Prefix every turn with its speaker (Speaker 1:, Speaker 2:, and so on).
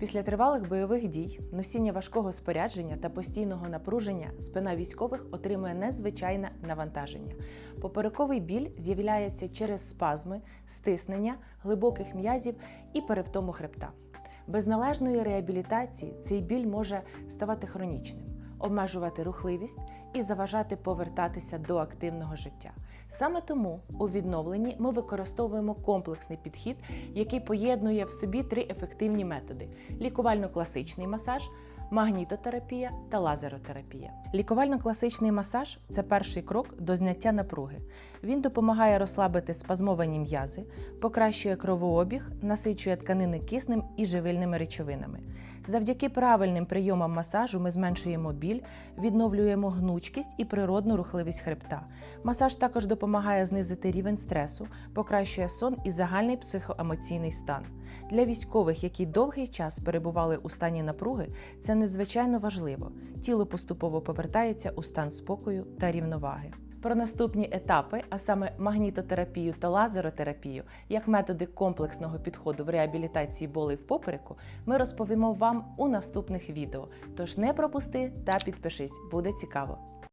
Speaker 1: Після тривалих бойових дій, носіння важкого спорядження та постійного напруження спина військових отримує незвичайне навантаження. Поперековий біль з'являється через спазми, стиснення глибоких м'язів і перевтому хребта. Без належної реабілітації цей біль може ставати хронічним, обмежувати рухливість і заважати повертатися до активного життя. Саме тому у відновленні ми використовуємо комплексний підхід, який поєднує в собі три ефективні методи: лікувально-класичний масаж. Магнітотерапія та лазеротерапія. Лікувально-класичний масаж це перший крок до зняття напруги. Він допомагає розслабити спазмовані м'язи, покращує кровообіг, насичує тканини киснем і живильними речовинами. Завдяки правильним прийомам масажу ми зменшуємо біль, відновлюємо гнучкість і природну рухливість хребта. Масаж також допомагає знизити рівень стресу, покращує сон і загальний психоемоційний стан. Для військових, які довгий час перебували у стані напруги, це надзвичайно важливо. Тіло поступово повертається у стан спокою та рівноваги. Про наступні етапи, а саме магнітотерапію та лазеротерапію, як методи комплексного підходу в реабілітації болей в попереку, ми розповімо вам у наступних відео. Тож не пропусти та підпишись, буде цікаво.